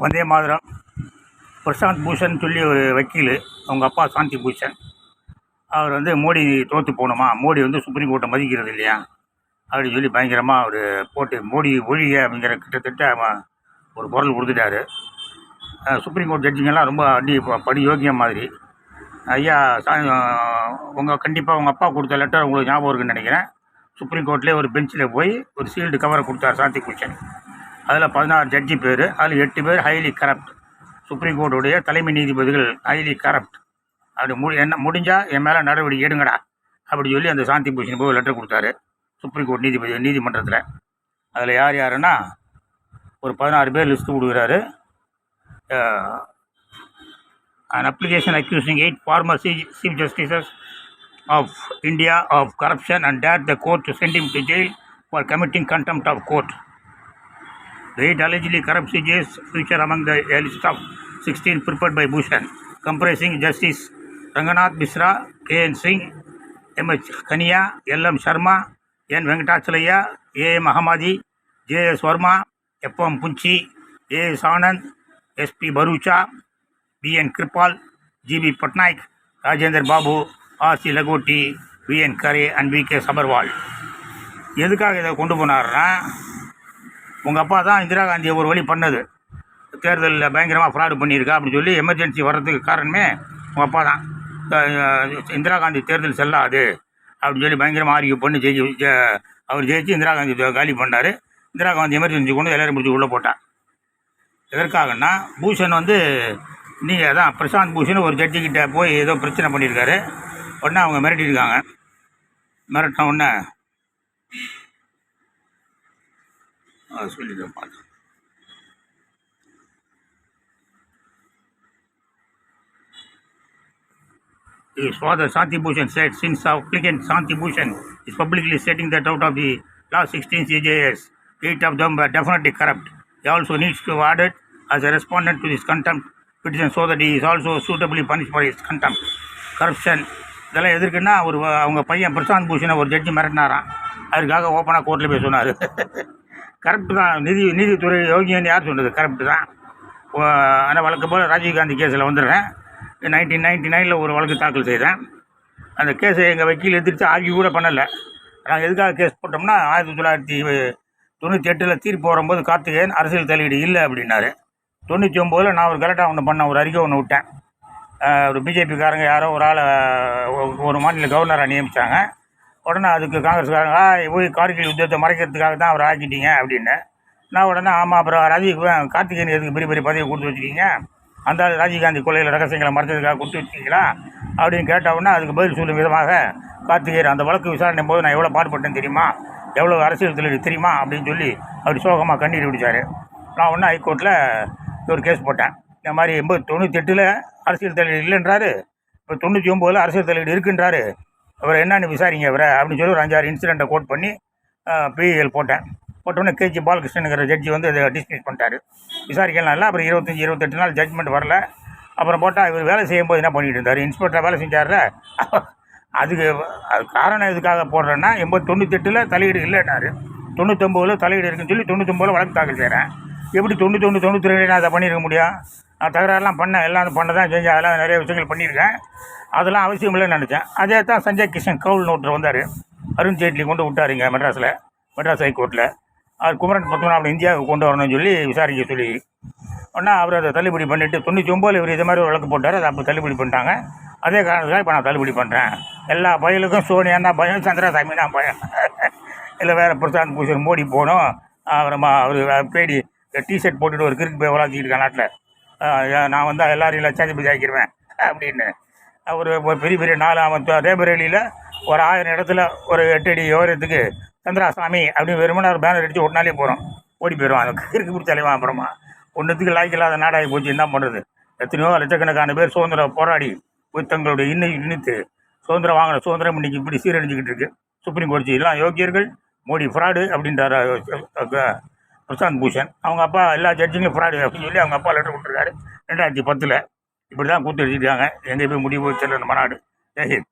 வந்தே மாதிரம். பிரசாந்த் பூஷன் சொல்லி ஒரு வக்கீல் அவங்க அப்பா சாந்தி பூஷன். அவர் வந்து மோடி தோற்று போகணுமா? மோடி வந்து சுப்ரீம் கோர்ட்டை மதிக்கிறது இல்லையா? அப்படின்னு சொல்லி பயங்கரமாக அவர் போட்டு மோடி ஒழிய அப்படிங்கிற கிட்டத்தட்ட அவன் ஒரு குரல் கொடுத்துட்டாரு. சுப்ரீம் கோர்ட் ஜட்ஜிங்கெல்லாம் ரொம்ப அடி படி யோக்கியம் மாதிரி. ஐயா சா உங்கள் கண்டிப்பாக உங்கள் அப்பா கொடுத்த லெட்டர் உங்களுக்கு ஞாபகம் இருக்குன்னு நினைக்கிறேன். சுப்ரீம் கோர்ட்லேயே ஒரு பெஞ்சில் போய் ஒரு சீல்டு கவரை கொடுத்தார் சாந்தி பூஷன். அதில் பதினாறு ஜட்ஜி பேர் அதில் எட்டு பேர் ஹைலி கரப்ட் சுப்ரீம் கோர்ட்டுடைய தலைமை நீதிபதிகள் ஹைலி கரப்ட் அப்படி மு என்ன முடிஞ்சால் என் மேலே நடவடிக்கை எடுங்கடா. அப்படி சொல்லி அந்த சாந்தி பூஷன் போய் லெட்டர் கொடுத்தாரு சுப்ரீம் கோர்ட் நீதிபதி நீதிமன்றத்தில். அதில் யார் யாருன்னா ஒரு பதினாறு பேர் லிஸ்ட்டு கொடுக்குறாரு. an application accusing eight former chief chief justices of India of corruption and dared the court to send him to jail for committing contempt of court. Rate allegedly corrupt CJs future among the a list of 16 prepared by Bhushan, comprising Justice Ranganath Misra, K.N. Singh, M.H. Kania, L.M. Sharma, N. Venkatachalaya, A.M. Ahmadi, J.S. Verma, F.M. Punchi, A.S. Anand, S.P. Barucha, B N Kirpal G B Pattanaik Rajender Babu Lagoti, Lahoti V N Khare and V K Sabharwal எதுக்காக இதை கொண்டு போனார்னா உங்கள் அப்பா தான் இந்திரா காந்தியை ஒரு வழி பண்ணது. தேர்தலில் பயங்கரமாக ஃப்ராடு பண்ணியிருக்கா அப்படின்னு சொல்லி எமர்ஜென்சி வர்றதுக்கு காரணமே உங்கள் அப்பா தான். இந்திரா காந்தி தேர்தல் செல்லாது அப்படின்னு சொல்லி பயங்கரமாக ஆர்கியூ பண்ணி ஜெயிச்சு ஜெ- அவர் ஜெயிச்சு இந்திரா காந்தி காலி பண்ணார். இந்திரா காந்தி எமர்ஜென்சி கொண்டு எல்லாரும் பிடிச்சி உள்ளே போட்டார். எதற்காகன்னா பூஷன் வந்து நீங்கள் தான் பிரசாந்த் பூஷன் ஒரு ஜட்ஜிக்கிட்ட போய் ஏதோ பிரச்சனை பண்ணியிருக்காரு. உடனே அவங்க மிரட்டியிருக்காங்க. மிரட்டின உடனே சொல்லிடுறேன் பார்த்து His father Santi Bhushan said since our applicant Santi Bhushan is publicly stating that out of the last 16 CJS, eight of them were definitely corrupt. He also needs to be ordered as a respondent to this contempt petition so that he is also suitably punished for his contempt. Corruption இதெல்லாம் எதற்குன்னா ஒரு அவங்க பையன் பிரசாந்த் பூஷனை ஒரு ஜட்ஜி மிரட்டினாராம் அதுக்காக ஓப்பனாக கோர்ட்டில் போய் சொன்னார் கரெக்டு தான். நிதி நீதித்துறை யோகியன்னு யார் சொன்னது? கரெக்டு தான். ஆனால் வழக்கு போல் ராஜீவ்காந்தி கேஸில் வந்துடுறேன். நைன்டீன் நைன்டி நைனில் ஒரு வழக்கு தாக்கல் செய்தேன். அந்த கேஸை எங்கள் வக்கீல் எதிர்த்து ஆர்கியூ கூட பண்ணலை. நாங்கள் எதுக்காக கேஸ் போட்டோம்னா ஆயிரத்தி தொள்ளாயிரத்தி தொண்ணூற்றி எட்டில் தீர்ப்பு வரும்போது கார்த்திகேயன் அரசியல் தலையீடு இல்லை அப்படின்னாரு. தொண்ணூற்றி ஒம்போதில் நான் ஒரு கரெக்டாக ஒன்று பண்ண ஒரு அறிக்கை ஒன்று விட்டேன். ஒரு பிஜேபிக்காரங்க யாரோ ஒரு ஆளை ஒரு மாநில கவர்னராக நியமித்தாங்க உடனே அதுக்கு காங்கிரஸ்காரங்க போய் கார்கில் யுத்தத்தை மறைக்கிறதுக்காக தான் அவர் ஆக்கிட்டீங்க அப்படின்னு. நான் உடனே ஆமாம் அப்புறம் ராஜீவ் கார்த்திகேயன் எதுக்கு பெரிய பெரிய பதவி கொடுத்து வச்சுருக்கீங்க? அந்த ராஜீவ்காந்தி கொலையில் ரகசியங்களை மறைச்சதுக்காக கொடுத்து வச்சிருக்கீங்களா? அப்படின்னு கேட்ட உடனே அதுக்கு பதில் சொல்லும் விதமாக கார்த்திகேயர் அந்த வழக்கு விசாரணை போது நான் எவ்வளோ பாடுபட்டேன் தெரியுமா? எவ்வளோ அரசியல் தலைவர் தெரியுமா? அப்படின்னு சொல்லி அவர் சோகமாக கண்ணீர் பிடிச்சார் நான் ஒன்று ஹைகோர்ட்டில் ஒரு கேஸ் போட்டேன். இந்த மாதிரி எண்பது எட்டில் அரசியல் தலைவர் இல்லைன்றாரு. இப்போ தொண்ணூற்றி ஒம்போதில் அரசியல் தலைவர் இருக்குன்றாரு. அவர் என்னென்னு விசாரிங்க அவரை அப்படின்னு சொல்லி ஒரு அஞ்சாறு இன்சிடெண்ட்டை கோட் பண்ணி பிஇஎல் போட்டேன். போட்டோன்னே கேஜி பாலகிருஷ்ணனுங்கிற ஜட்ஜி வந்து அதை டிஸ்மிஸ் பண்ணிட்டாரு. விசாரிக்கலாம் இல்லை அப்புறம் இருபத்தஞ்சி இருபத்தெட்டு நாள் ஜட்மெண்ட் வரல. அப்புறம் போட்டால் இவர் வேலை செய்யும்போது என்ன பண்ணிகிட்டு இருந்தார்? இன்ஸ்பெக்டராக வேலை செஞ்சார்ல? அதுக்கு அது காரணம் எதுக்காக போடுறேன்னா எண்பது தொண்ணூத்தெட்டில் தலையீடு இல்லைன்னாரு. தொண்ணூத்தொம்போதில் தலையீடு இருக்குன்னு சொல்லி தொண்ணூத்தொம்போதில் வழக்கு தாக்கல் செய்கிறேன் எப்படி தொண்ணூத்தொன்று தொண்ணூற்றி ரெண்டு நான் அதை பண்ணியிருக்க முடியும்? நான் தகராறுலாம் பண்ணேன். எல்லாம் பண்ண தான் செஞ்சேன். அதெல்லாம் நிறைய விஷயங்கள் பண்ணியிருக்கேன். அதெல்லாம் அவசியம் இல்லைன்னு நினச்சேன். அதே தான் சஞ்சய் கிஷன் கவுல் நோட்டர் வந்தார். அருண் ஜேட்லி கொண்டு விட்டாருங்க மெட்ராஸில். மெட்ராஸ் ஹைகோர்ட்டில் அவர் குமரன் பத்மநாபன் இந்தியாவுக்கு கொண்டு வரணும்னு சொல்லி விசாரிக்க சொல்லி ஒன்றா அவர் அதை தள்ளுபடி பண்ணிவிட்டு தொண்ணூற்றி ஒம்பதில் இவர் இது மாதிரி ஒரு வழக்கு போட்டார். அதை அப்போ தள்ளுபடி பண்ணிட்டாங்க. அதே காரணத்துக்காக இப்போ நான் தள்ளுபடி பண்ணுறேன் எல்லா பயலுக்கும் சோனியானா பயம் தான் பயம். இல்லை வேறு பிரசாந்த் பூஷன் மோடி போகணும். அப்புறமா அவர் பேடி டிஷர்ட் போட்டுட்டு ஒரு கிறுக்கு போய் வளர்த்திட்டு இருக்கேன் நாட்டில். நான் வந்து எல்லாரையும் லட்சாதிபதி ஆக்கிடுவேன் அப்படின்னு. அவர் ஒரு பெரிய பெரிய நாலு அவன் ரேபரேலியில் ஒரு ஆயிரம் இடத்துல ஒரு எட்டு அடி ஓரத்துக்கு சந்திராசாமி அப்படின்னு வெறுமனே ஒரு பேனர் அடித்து ஒட்டினாலே போகிறோம் ஓடி போயிடுவான். அந்த கிறுக்கு பிடிச்சாலேவான் அப்புறமா. ஒன்றுத்துக்கு லாய்க்கு இல்லாத நாடாகி போச்சு. என்ன பண்ணுறது எத்தனையோ லட்சக்கணக்கான பேர் சுதந்திரம் போராடி போய் தங்களுடைய இன்னை இணைத்து சுதந்திரம் வாங்கின சுதந்திரம் இன்னைக்கு இப்படி சீரழிஞ்சிக்கிட்டு இருக்கு. சுப்ரீம் கோர்ட் எல்லாம் யோகியர்கள் மோடி ஃப்ராடு அப்படின்றார் பிரசாந்த் பூஷன். அவங்க அப்பா எல்லா ஜட்ஜிங்களும் ஃப்ராடு அப்படின்னு சொல்லி அவங்க அப்பா லெட்டர் கொடுத்துருக்காரு. ரெண்டாயிரத்தி பத்தில் இப்படி தான் கூத்து எழுதிட்டாங்க எங்கே போய் முடிவு தெரியல மாநாடு நாடு? ஜெய்ஹிந்த்